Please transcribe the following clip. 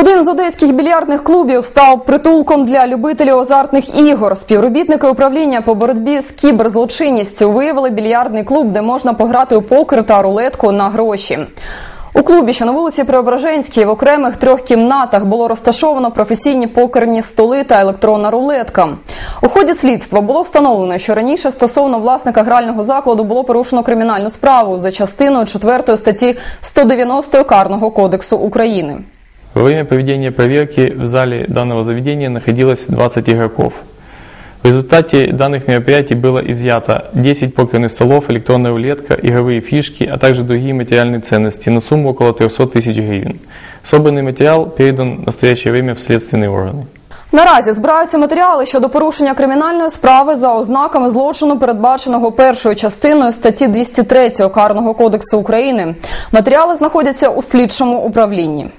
Один з одеських більярдних клубів став притулком для любителів азартних ігор. Співробітники управління по боротьбі з кіберзлочинністю виявили більярдний клуб, де можна пограти у покер та рулетку на гроші. У клубі, що на вулиці Преображенській, в окремих трьох кімнатах було розташовано професійні покерні столи та електронна рулетка. У ході слідства було встановлено, що раніше стосовно власника грального закладу було порушено кримінальну справу за частиною 4 статті 190 Карного кодексу України. Во время проведения проверки в зале данного заведения находилось 20 игроков. В результате данных мероприятий было изъято 10 покерных столов, электронная рулетка, игровые фишки, а также другие материальные ценности на сумму около 300 тысяч гривен. Собранный материал передан в настоящее время в следственные органы. Наразі збираються матеріали щодо порушення кримінальної справи за ознаками злочину, передбаченого першою частиною статті 203 Карного кодексу України. Матеріали знаходяться у слідчому управлінні.